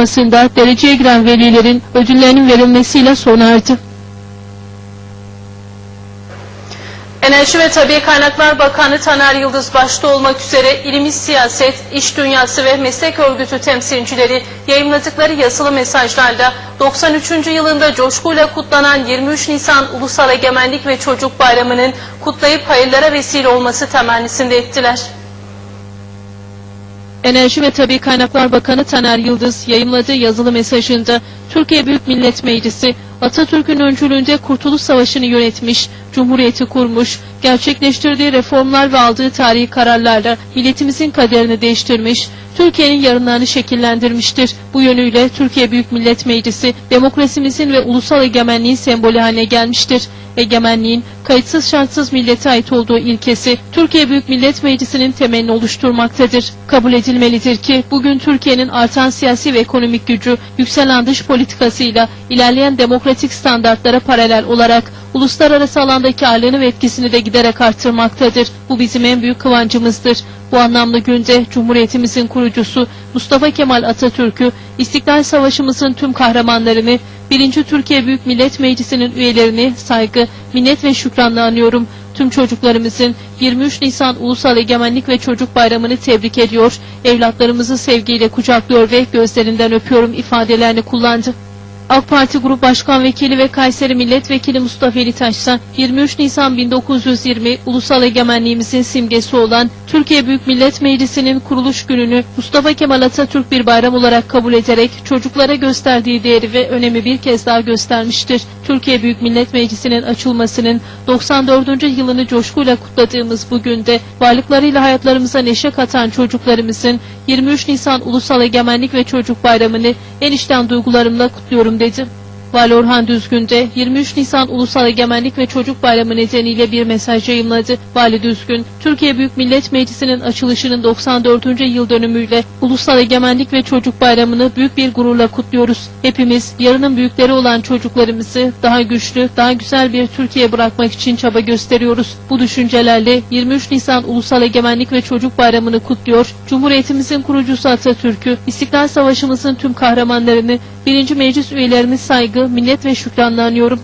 yarışmasında dereceye giren velilerin ödüllerinin verilmesiyle sona erdi. Enerji ve Tabi Kaynaklar Bakanı Taner Yıldız başta olmak üzere ilimiz siyaset, iş dünyası ve meslek örgütü temsilcileri yayınladıkları yazılı mesajlarla 93. yılında coşkuyla kutlanan 23 Nisan Ulusal Egemenlik ve Çocuk Bayramı'nın kutlayıp hayırlara vesile olması temennisinde ettiler. Enerji ve Tabi Kaynaklar Bakanı Taner Yıldız yayımladığı yazılı mesajında Türkiye Büyük Millet Meclisi Atatürk'ün öncülüğünde Kurtuluş Savaşı'nı yönetmiş, Cumhuriyeti kurmuş, gerçekleştirdiği reformlar ve aldığı tarihi kararlarla milletimizin kaderini değiştirmiş, Türkiye'nin yarınlarını şekillendirmiştir. Bu yönüyle Türkiye Büyük Millet Meclisi demokrasimizin ve ulusal egemenliğin sembolü haline gelmiştir. Egemenliğin kayıtsız şartsız millete ait olduğu ilkesi Türkiye Büyük Millet Meclisi'nin temelini oluşturmaktadır. Kabul edilmelidir ki bugün Türkiye'nin artan siyasi ve ekonomik gücü yükselen dış politikasıyla ilerleyen demokratik standartlara paralel olarak uluslararası alandaki ağırlığını ve etkisini de giderek arttırmaktadır. Bu bizim en büyük kıvancımızdır. Bu anlamda günde Cumhuriyetimizin kurucusu Mustafa Kemal Atatürk'ü, İstiklal Savaşımızın tüm kahramanlarını, 1. Türkiye Büyük Millet Meclisi'nin üyelerini saygı, minnet ve şükranla anıyorum. Tüm çocuklarımızın 23 Nisan Ulusal Egemenlik ve Çocuk Bayramı'nı tebrik ediyor, evlatlarımızı sevgiyle kucaklıyor ve gözlerinden öpüyorum ifadelerini kullandı. AK Parti Grup Başkan Vekili ve Kayseri Milletvekili Mustafa Elitaş ise 23 Nisan 1920 ulusal egemenliğimizin simgesi olan Türkiye Büyük Millet Meclisi'nin kuruluş gününü Mustafa Kemal Atatürk bir bayram olarak kabul ederek çocuklara gösterdiği değeri ve önemi bir kez daha göstermiştir. Türkiye Büyük Millet Meclisi'nin açılmasının 94. yılını coşkuyla kutladığımız bu günde varlıklarıyla hayatlarımıza neşe katan çocuklarımızın 23 Nisan Ulusal Egemenlik ve Çocuk Bayramı'nı en içten duygularımla kutluyorum dedi. Vali Orhan Düzgün de 23 Nisan Ulusal Egemenlik ve Çocuk Bayramı nedeniyle bir mesaj yayımladı. Vali Düzgün, Türkiye Büyük Millet Meclisi'nin açılışının 94. yıl dönümüyle Ulusal Egemenlik ve Çocuk Bayramı'nı büyük bir gururla kutluyoruz. Hepimiz yarının büyükleri olan çocuklarımızı daha güçlü, daha güzel bir Türkiye bırakmak için çaba gösteriyoruz. Bu düşüncelerle 23 Nisan Ulusal Egemenlik ve Çocuk Bayramı'nı kutluyor. Cumhuriyetimizin kurucusu Atatürk'ü, İstiklal Savaşımızın tüm kahramanlarını, birinci meclis üyelerimi saygı, minnet ve şükranla anıyorum.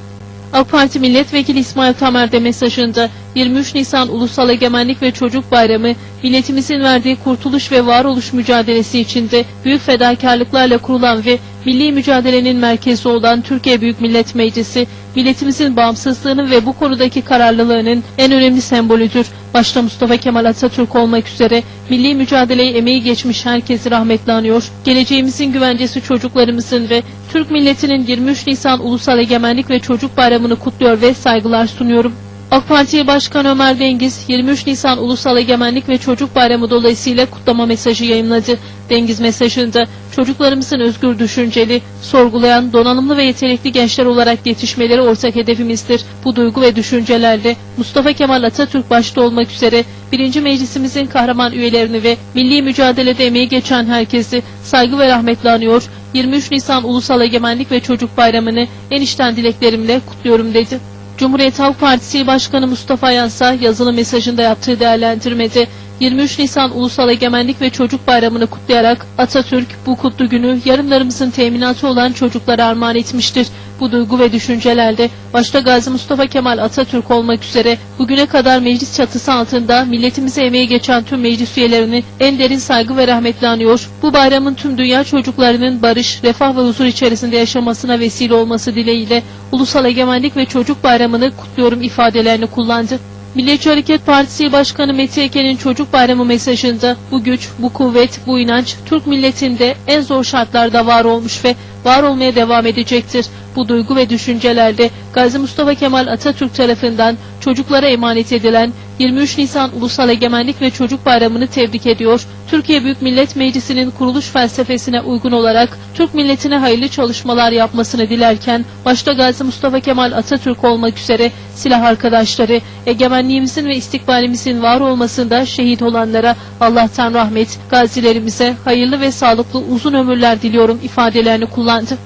AK Parti Milletvekili İsmail Tamer de mesajında 23 Nisan Ulusal Egemenlik ve Çocuk Bayramı milletimizin verdiği kurtuluş ve varoluş mücadelesi içinde büyük fedakarlıklarla kurulan ve milli mücadelenin merkezi olan Türkiye Büyük Millet Meclisi milletimizin bağımsızlığının ve bu konudaki kararlılığının en önemli sembolüdür. Başta Mustafa Kemal Atatürk olmak üzere milli mücadeleye emeği geçmiş herkesi rahmetle anıyor. Geleceğimizin güvencesi çocuklarımızın ve Türk milletinin 23 Nisan Ulusal Egemenlik ve Çocuk Bayramı'nı kutluyor ve saygılar sunuyorum. AK Parti Başkanı Ömer Dengiz 23 Nisan Ulusal Egemenlik ve Çocuk Bayramı dolayısıyla kutlama mesajı yayınladı. Dengiz mesajında çocuklarımızın özgür düşünceli, sorgulayan, donanımlı ve yetenekli gençler olarak yetişmeleri ortak hedefimizdir. Bu duygu ve düşüncelerle Mustafa Kemal Atatürk başta olmak üzere 1. Meclisimizin kahraman üyelerini ve milli mücadelede emeği geçen herkesi saygı ve rahmetle anıyor. 23 Nisan Ulusal Egemenlik ve Çocuk Bayramı'nı en içten dileklerimle kutluyorum dedi. Cumhuriyet Halk Partisi Başkanı Mustafa Yansa yazılı mesajında yaptığı değerlendirmede 23 Nisan Ulusal Egemenlik ve Çocuk Bayramı'nı kutlayarak Atatürk bu kutlu günü yarınlarımızın teminatı olan çocuklara armağan etmiştir. Bu duygu ve düşüncelerle başta Gazi Mustafa Kemal Atatürk olmak üzere bugüne kadar meclis çatısı altında milletimize emeği geçen tüm meclis üyelerini en derin saygı ve rahmetle anıyor. Bu bayramın tüm dünya çocuklarının barış, refah ve huzur içerisinde yaşamasına vesile olması dileğiyle Ulusal Egemenlik ve Çocuk Bayramı'nı kutluyorum ifadelerini kullandı. Milliyetçi Hareket Partisi Başkanı Mete Eken'in Çocuk Bayramı mesajında bu güç, bu kuvvet, bu inanç Türk milletinde en zor şartlarda var olmuş ve var olmaya devam edecektir. Bu duygu ve düşüncelerle Gazi Mustafa Kemal Atatürk tarafından çocuklara emanet edilen 23 Nisan Ulusal Egemenlik ve Çocuk Bayramı'nı tebrik ediyor. Türkiye Büyük Millet Meclisi'nin kuruluş felsefesine uygun olarak Türk milletine hayırlı çalışmalar yapmasını dilerken başta Gazi Mustafa Kemal Atatürk olmak üzere silah arkadaşları egemenliğimizin ve istikbalimizin var olmasında şehit olanlara Allah'tan rahmet, gazilerimize hayırlı ve sağlıklı uzun ömürler diliyorum ifadelerini kullandı.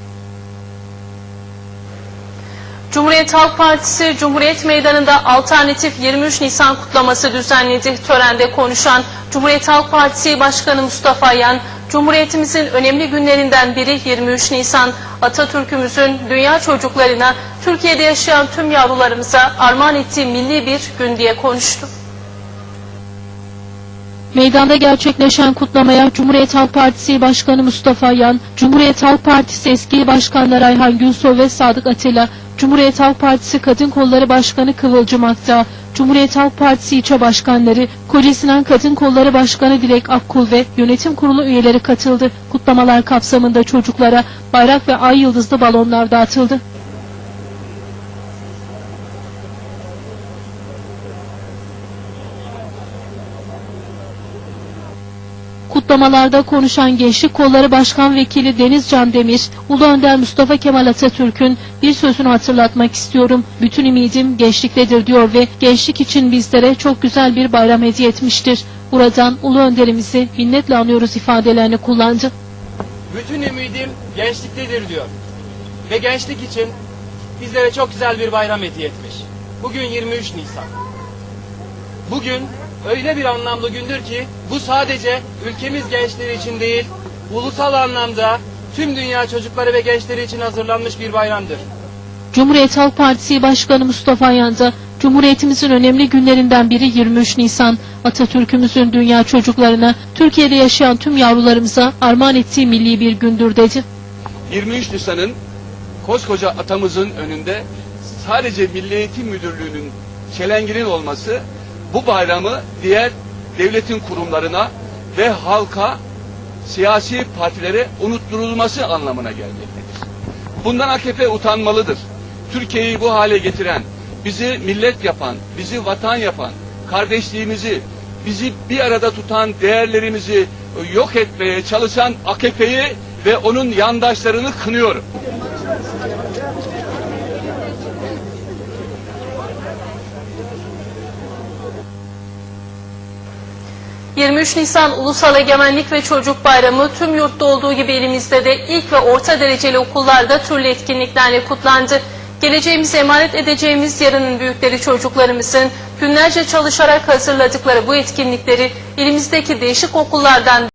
Cumhuriyet Halk Partisi Cumhuriyet Meydanı'nda alternatif 23 Nisan kutlaması düzenledi. Törende konuşan Cumhuriyet Halk Partisi Başkanı Mustafa Yan, Cumhuriyetimizin önemli günlerinden biri 23 Nisan Atatürk'ümüzün dünya çocuklarına, Türkiye'de yaşayan tüm yavrularımıza armağan ettiği milli bir gün diye konuştu. Meydanda gerçekleşen kutlamaya Cumhuriyet Halk Partisi Başkanı Mustafa Yan, Cumhuriyet Halk Partisi eski başkanları Ayhan Gülsoy ve Sadık Atilla, Cumhuriyet Halk Partisi Kadın Kolları Başkanı Kıvılcım Akdağ, Cumhuriyet Halk Partisi İlçe Başkanları, Kocaeli'nden Kadın Kolları Başkanı Dilek Akkul ve yönetim kurulu üyeleri katıldı. Kutlamalar kapsamında çocuklara bayrak ve ay yıldızlı balonlar dağıtıldı. Kutlamalarda konuşan Gençlik Kolları Başkan Vekili Deniz Can Demir, Ulu Önder Mustafa Kemal Atatürk'ün bir sözünü hatırlatmak istiyorum. Bütün ümidim gençliktedir diyor ve gençlik için bizlere çok güzel bir bayram hediye etmiştir. Buradan Ulu Önderimizi minnetle anıyoruz ifadelerini kullandı. Bütün ümidim gençliktedir diyor. Ve gençlik için bizlere çok güzel bir bayram hediye etmiş. Bugün 23 Nisan. Bugün öyle bir anlamlı gündür ki bu sadece ülkemiz gençleri için değil, ulusal anlamda tüm dünya çocukları ve gençleri için hazırlanmış bir bayramdır. Cumhuriyet Halk Partisi Başkanı Mustafa Yan da Cumhuriyetimizin önemli günlerinden biri 23 Nisan. Atatürk'ümüzün dünya çocuklarına, Türkiye'de yaşayan tüm yavrularımıza armağan ettiği milli bir gündür dedi. 23 Nisan'ın koskoca atamızın önünde sadece Milli Eğitim Müdürlüğü'nün çelenginin olması bu bayramı diğer devletin kurumlarına ve halka siyasi partilere unutturulması anlamına gelmektedir. Bundan AKP utanmalıdır. Türkiye'yi bu hale getiren, bizi millet yapan, bizi vatan yapan, kardeşliğimizi, bizi bir arada tutan değerlerimizi yok etmeye çalışan AKP'yi ve onun yandaşlarını kınıyorum. 23 Nisan Ulusal Egemenlik ve Çocuk Bayramı tüm yurtta olduğu gibi elimizde de ilk ve orta dereceli okullarda türlü etkinliklerle kutlandı. Geleceğimize emanet edeceğimiz yarının büyükleri çocuklarımızın günlerce çalışarak hazırladıkları bu etkinlikleri elimizdeki değişik okullardan